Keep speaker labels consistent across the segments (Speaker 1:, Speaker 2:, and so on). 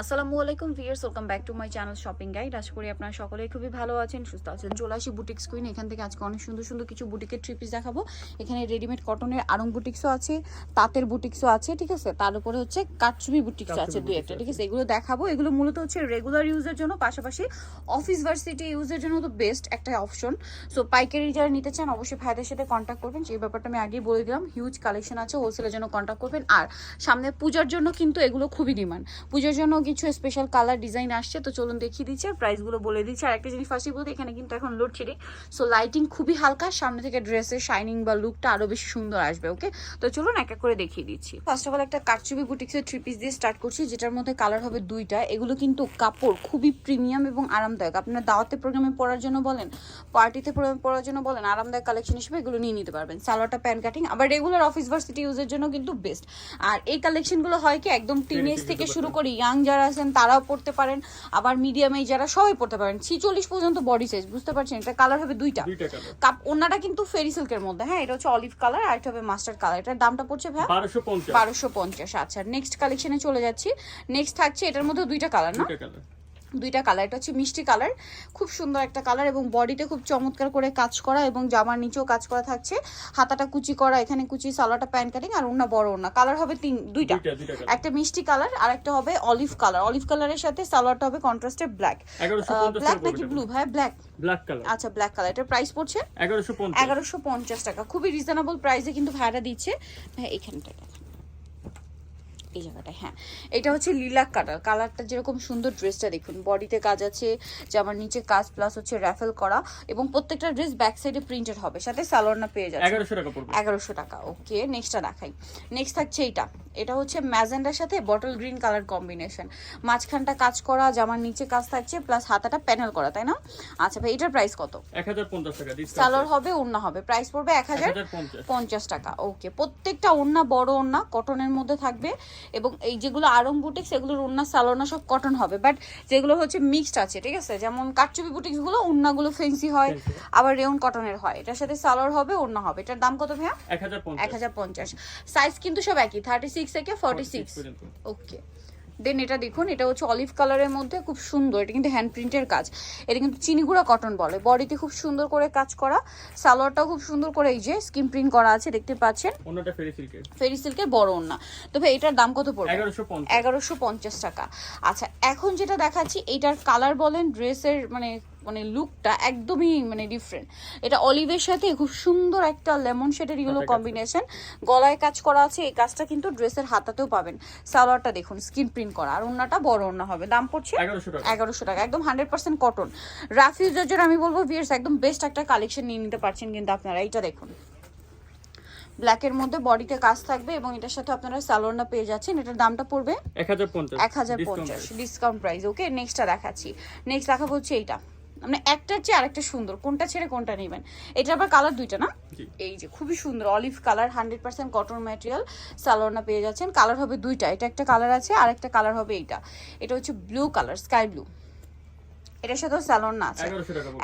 Speaker 1: আসসালামু আলাইকুম viewers welcome back to my channel shopping guide. আশা করি আপনারা সকলেই খুবই ভালো আছেন সুস্থ আছেন। চলে আসি বুটিক্স কুইন এখান থেকে আজকে অনেক সুন্দর সুন্দর কিছু বুটিকের ট্রিপিস দেখাবো। এখানে রেডিমেড কটনের আরং বুটিক্সও আছে তাঁতের বুটিক্সও আছে ঠিক আছে? তার উপরে হচ্ছে কাটচুবি বুটিক্স আছে দুই একটা ঠিক আছে? এগুলো দেখাবো। এগুলো মূলত হচ্ছে রেগুলার ইউজের জন্য পাশাপাশি অফিস ভার্সিটি ইউজের জন্য তো বেস্ট একটা অপশন সো পাইকারি যারা নিতে চান অবশ্যই ভাইদের সাথে কন্ট্যাক্ট করবেন। সেই ব্যাপারটা আমি আগেই বলে দিলাম হিউজ কালেকশন আছে হোলসেলের জন্য কন্ট্যাক্ট করবেন। আর সামনে পূজার জন্য কিন্তু এগুলো খুবই ডিমান্ড পুজোর জন্য কিছু স্পেশাল কালার ডিজাইন আসছে তো চলুন দেখিয়ে দিচ্ছি আর প্রাইসগুলো বলে দিচ্ছি। আর একটা জিনিস ফার্স্টই বলতে এখানে কিন্তু এখন লোড লোডশেডিং সো লাইটিং খুবই হালকা সামনে থেকে ড্রেসের শাইনিং বা লুকটা আরও বেশি সুন্দর আসবে ওকে তো চলুন এক এক করে দেখিয়ে দিচ্ছি। ফার্স্ট অফ অল একটা কারচুপি বুটিক্সের থ্রি পিস দিয়ে স্টার্ট করছি যেটার মধ্যে কালার হবে দুইটা। এগুলো কিন্তু কাপড় খুবই প্রিমিয়াম এবং আরামদায়ক। আপনার দাওয়াতে প্রোগ্রামে পড়ার জন্য বলেন পার্টিতে প্রোগ্রামে পড়ার জন্য বলেন আরামদায়ক কালেকশন হিসেবে এগুলো নিয়ে নিতে পারবেন। সালোয়ারটা প্যান কাটিং আবার রেগুলার অফিস ভার্সিটি ইউজের জন্য কিন্তু বেস্ট আর এই কালেকশনগুলো হয় কি একদম টিনেজ থেকে শুরু করে ইয়াং যারা আছেন তারাও পড়তে পারেন। আবার মিডিয়াম এই যারা সবাই পড়তে পারেন। ছিচল্লিশ পর্যন্ত বডি সাইজ বুঝতে পারছেন? এটা কালার হবে দুইটা।
Speaker 2: দুইটা
Speaker 1: কাপ ওনাটা কিন্তু ফেরি সিল্কের মধ্যে। হ্যাঁ এটা হচ্ছে অলিভ কালার আর এটা হবে মাস্টার কালার এটার দামটা পড়ছে ভাই
Speaker 2: বারোশো পঞ্চাশ।
Speaker 1: আচ্ছা। নেক্সট কালেকশনে চলে যাচ্ছি। নেক্সট থাকছে এটার মধ্যে দুইটা কালার না?
Speaker 2: দুইটা কালার
Speaker 1: এটা হচ্ছে মিষ্টি কালার খুব সুন্দর একটা কালার এবং বডিতে খুব চমৎকার করে কাজ করা এবং জামার নিচেও কাজ করা থাকছে। হাতাটা কুচি করা এখানে কুচি সালোয়ারটা প্যান্ট কাটিং আর ওনা বড় ওনা কালার হবে তিন দুইটা। একটা মিষ্টি কালার আর একটা হবে অলিভ কালার অলিভ কালারের সাথে সালোয়ারটা হবে কন্ট্রাস্টে ব্ল্যাক ব্ল্যাক নাকি ব্লু ভাই ব্ল্যাক
Speaker 2: ব্ল্যাক কালার
Speaker 1: আচ্ছা ব্ল্যাক কালার এটার প্রাইস পড়ছে?
Speaker 2: এগারোশো পঞ্চাশ।
Speaker 1: টাকা। খুবই রিজনেবল প্রাইসে কিন্তু ভাড়া দিচ্ছে। হ্যাঁ এইখানটা এই জায়গাটা হ্যাঁ। এটা হচ্ছে লিলাক কালার কালারটা যেরকম সুন্দর ড্রেসটা দেখুন। বডিতে কাজ আছে জামার নিচে কাজ প্লাস হচ্ছে র্যাফেল করা এবং প্রত্যেকটা ড্রেস ব্যাক সাইডে প্রিন্টেড হবে। সাথে সালোয়ারনা পেয়ে যাচ্ছে
Speaker 2: এগারোশো টাকা পড়বে।
Speaker 1: এগারোশো টাকা ওকে নেক্সটটা দেখাই। নেক্সট থাকছে এইটা। এটা হচ্ছে ম্যাজেন্ডার সাথে বটল গ্রিন কালার কম্বিনেশন মাঝখানটা কাজ করা জামার নিচে কাজ থাকছে প্লাস হাতাটা প্যানেল করা তাই না? আচ্ছা ভাই এটার প্রাইস কত?
Speaker 2: এক হাজার পঞ্চাশ টাকা ডিসকাউন্ট
Speaker 1: সালোয়ার হবে ওন্না হবে। প্রাইস পড়বে এক হাজার
Speaker 2: পঞ্চাশ।
Speaker 1: টাকা ওকে প্রত্যেকটা ওন্না বড় ওন্না কটনের মধ্যে থাকবে। এবং এই যেগুলো আরম বুটিক্স সেগুলোর উন্না সালোনা সব কটন হবে। বাট যেগুলো হচ্ছে মিক্সড আছে ঠিক আছে? যেমন কাটচুপি বুটিক্সগুলো ওন্নাগুলো ফেন্সি হয় আবার রেউন কটনের হয়। এটার সাথে সালোয়ার হবে উন্না হবে। এটার দাম কত ভাইয়া?
Speaker 2: এক হাজার পঞ্চাশ।
Speaker 1: সাইজ কিন্তু সব একই থার্টি সিক্স থেকে ফর্টি সিক্স ওকে দেন এটা দেখুন এটা হচ্ছে অলিভ কালারের মধ্যে খুব সুন্দর এটা কিন্তু হ্যান্ড প্রিন্টের কাজ। এটা কিন্তু চিনিগুড়া কটন বলে। বডিতে খুব সুন্দর করে কাজ করা। সালোয়ারটাও খুব সুন্দর করে এই যে স্কিন প্রিন্ট করা আছে দেখতে পাচ্ছেন।
Speaker 2: ফেরি সিল্কের
Speaker 1: ফেরি সিল্কের বড় ভাই তবে এটার দাম কত পড়বে?
Speaker 2: এগারোশো পঞ্চাশ।
Speaker 1: এগারোশো পঞ্চাশ টাকা। আচ্ছা এখন যেটা দেখাচ্ছি এইটার কালার বলেন ড্রেসের মানে মানে লুকটা একদমই মানে ডিফারেন্ট এটা অলিভের সাথে খুব সুন্দর একটা লেমন শেডের
Speaker 2: করা।
Speaker 1: কম্বিনেশন গলায় কাজ করা আছে এই কাজটা কিন্তু ড্রেসের হাতাতেও পাবেন। সালোয়ারটা দেখুন স্কিন প্রিন্ট করা। আর ওন্নাটা বড় ওন্না হবে। দাম পড়ছে
Speaker 2: এগারোশো টাকা।
Speaker 1: একদম হান্ড্রেড পার্সেন্ট কটন রাফ জন্য আমি বলব ভিয়ার্স একদম বেস্ট একটা কালেকশন নিয়ে নিতে পারছেন কিন্তু আপনারা। এইটা দেখুন। ব্ল্যাকের মধ্যে বডিতে কাজ থাকবে এবং এটার সাথে আপনারা সালোয়ারটা পেয়ে যাচ্ছেন। এটার দামটা পড়বে
Speaker 2: এক হাজার পঞ্চাশ।
Speaker 1: ডিসকাউন্ট প্রাইস ওকে নেক্সটটা দেখাচ্ছি। নেক্সট দেখাবো হচ্ছে এইটা। মানে একটার চেয়ে আরেকটা সুন্দর। কোনটা ছেড়ে কোনটা নেবেন? এটা আবার কালার দুইটা না? এই যে খুবই সুন্দর olive colour hundred percent cotton material সালোয়ারনা পেয়ে যাচ্ছেন। কালার হবে দুইটা এটা একটা কালার আছে আর একটা কালার হবে এইটা। এটা হচ্ছে ব্লু কালার স্কাই ব্লু এটার সাথেও স্যালোন না আছে।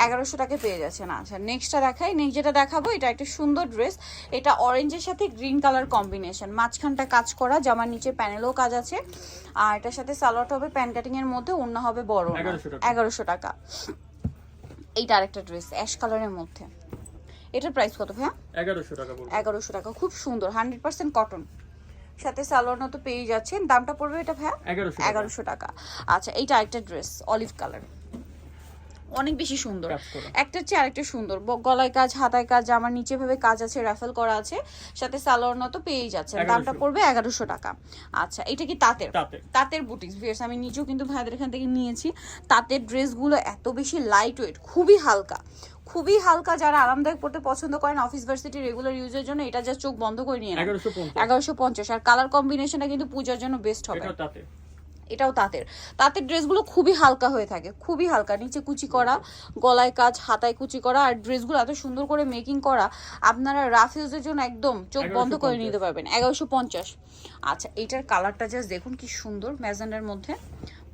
Speaker 2: এগারোশো টাকা
Speaker 1: পেয়ে যাচ্ছেন আচ্ছা। নেক্সটটা দেখাই নেক্সট যেটা দেখাবো এটা একটা সুন্দর ড্রেস এটা অরেঞ্জের সাথে গ্রিন কালার কম্বিনেশন মাঝখানটা কাজ করা জামার নিচে প্যানেলও কাজ আছে। আর এটার সাথে সালোয়ারটা হবে প্যান কাটিং এর মধ্যে অন্য হবে বড় এগারোশো টাকা। এইটা আরেকটা ড্রেস অ্যাশ কালারের মধ্যে। এটার প্রাইস কত ভাইয়া?
Speaker 2: এগারোশো টাকা
Speaker 1: এগারোশো টাকা খুব সুন্দর হান্ড্রেড পার্সেন্ট কটন সাথে সালোয়ার তো পেয়ে যাচ্ছেন দামটা পড়বে এটা ভাইয়া?
Speaker 2: এগারোশো
Speaker 1: টাকা। আচ্ছা এইটা আরেকটা ড্রেস অলিভ কালার অনেক বেশি সুন্দর। একটা হচ্ছে আরেকটা সুন্দর। গলায় কাজ হাতায় কাজ আমার নিচে ভাবে কাজ আছে রাফেল করা আছে সাথে সালোয়ার তো পেয়েই যাচ্ছেন। দামটা পড়বে এগারোশো টাকা। আচ্ছা এটা কি তাঁতের? তাঁতের। বুটিক্স ভিয়ার্স আমি নিজেও কিন্তু ভাইদের এখান থেকে নিয়েছি। তাঁতের ড্রেসগুলো এত বেশি লাইট ওয়েট খুবই হালকা। খুবই হালকা যারা আরামদায়ক পড়তে পছন্দ করেন অফিস ভার্সিটি রেগুলার ইউজের জন্য এটা যা চোখ বন্ধ করে নিয়ে
Speaker 2: এগারোশো পঞ্চাশ।
Speaker 1: আর কালার কম্বিনেশনটা কিন্তু পূজার জন্য বেস্ট হবে। এটাও তাঁতের। তাঁতের ড্রেসগুলো খুবই হালকা হয়ে থাকে খুবই হালকা নিচে কুচি করা গলায় কাজ হাতায় কুচি করা আর ড্রেসগুলো এত সুন্দর করে মেকিং করা আপনারা রাফ ইউজের জন্য একদম চোখ বন্ধ করে নিতে পারবেন এগারোশো পঞ্চাশ। আচ্ছা এইটার কালারটা জাস্ট দেখুন কি সুন্দর ম্যাজেন্ডার মধ্যে।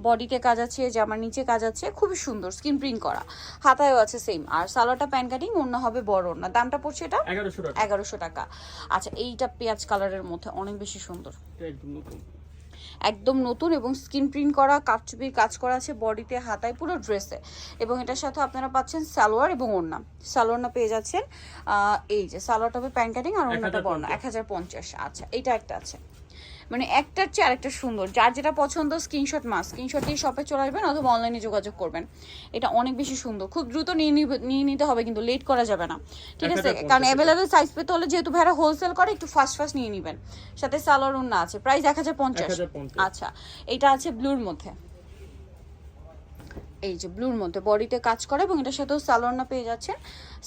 Speaker 1: বডিতে কাজ আছে জামার নিচে কাজ আছে খুবই সুন্দর স্কিন প্রিন্ট করা। হাতায়ও আছে সেম আর সালোয়ারটা প্যান কাটিং অন্য হবে বড় না দামটা পড়ছে এটা?
Speaker 2: এগারোশো টাকা।
Speaker 1: আচ্ছা এইটা পেঁয়াজ কালারের মধ্যে অনেক বেশি সুন্দর।
Speaker 2: একদম নতুন
Speaker 1: এবং স্কিন প্রিন্ট করা কাপচুপির কাজ করা আছে বডিতে হাতায় পুরো ড্রেসে। এবং এটার সাথে আপনারা পাচ্ছেন সালোয়ার এবং ওড়না। সালোয়ারনা পেয়ে যাচ্ছেন আহ, এই যে সালোয়ারটা হবে প্যান্ট কাটিং আর ওড়নাটা বর্ণা এক হাজার পঞ্চাশ। আচ্ছা এটা একটা আছে। মানে একটার চেয়ে আরেকটা সুন্দর। যার যেটা পছন্দ স্ক্রিনশট মাস স্ক্রিনশট দিয়ে শপে চলে আসবেন অথবা অনলাইনে যোগাযোগ করবেন। এটা অনেক বেশি সুন্দর। খুব দ্রুত নিয়ে নিতে হবে কিন্তু লেট করা যাবে না। ঠিক আছে? কারণ অ্যাভেলেবেল সাইজ পেতে হলে যেহেতু ভাইরা হোলসেল করে একটু ফাস্ট ফাস্ট নিয়ে নেবেন। সাথে সালোয়ার না আছে। প্রাইস এক হাজার পঞ্চাশ। আচ্ছা। এটা আছে ব্লুর মধ্যে। এই যে ব্লুর মধ্যে বডিতে কাজ করে এবং এটার সাথেও সালোয়ারনা পেয়ে যাচ্ছেন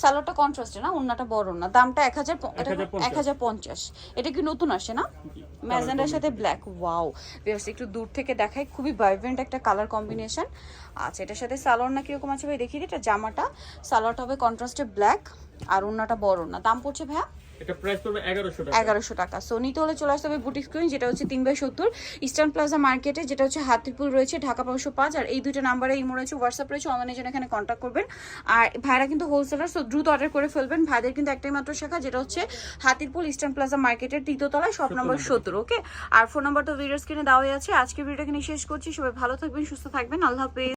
Speaker 1: সালোয়ারটা কন্ট্রাস্টে না? ওড়নাটা বড় না। দামটা এক হাজার এক হাজার পঞ্চাশ। এটা কি নতুন আসে না? ম্যাজেন্ডার সাথে ব্ল্যাক ওয়াও বিকজ একটু দূর থেকে দেখায় খুবই ভাইব্রেন্ট একটা কালার কম্বিনেশন আচ্ছা এটার সাথে সালোয়ার না কীরকম আছে ভাই? দেখিয়ে দিই এটা জামাটা। সালোয়ারটা হবে কন্ট্রাস্টে ব্ল্যাক আর ওড়নাটা বড় না। দাম পড়ছে ভাইয়া?
Speaker 2: এটা প্রাইস পড়বে এগারোশো টাকা।
Speaker 1: এগারোশো টাকা। সো নিতে হলে চলে আসতে হবে বুটিক স্ক্রিন যেটা হচ্ছে বাই ইস্টার্ন প্লাজা মার্কেটে যেটা হচ্ছে হাতিপুল রয়েছে ঢাকা পাঁচশো পাঁচ। আর এই দুইটা নাম্বারে ইমো রয়েছে হোয়াটসঅ্যাপ রয়েছে অনলাইনে জন্য এখানে কন্ট্যাক্ট করবেন। আর ভাইরা কিন্তু হোলসেলার সো দ্রুত অর্ডার করে ফেলবেন। ভাইদের কিন্তু একটাই মাত্র শাখা যেটা হচ্ছে হাতিরপুল ইস্টার্ন প্লাজা মার্কেটের শপ নম্বর সত্তর ওকে আর ফোন নাম্বার তো ভিডিও স্ক্রিনে দেওয়াই আছে। আজকে ভিডিওটা এখানে শেষ করছি। সবাই ভালো থাকবেন সুস্থ থাকবেন। আল্লাহ হাফেজ।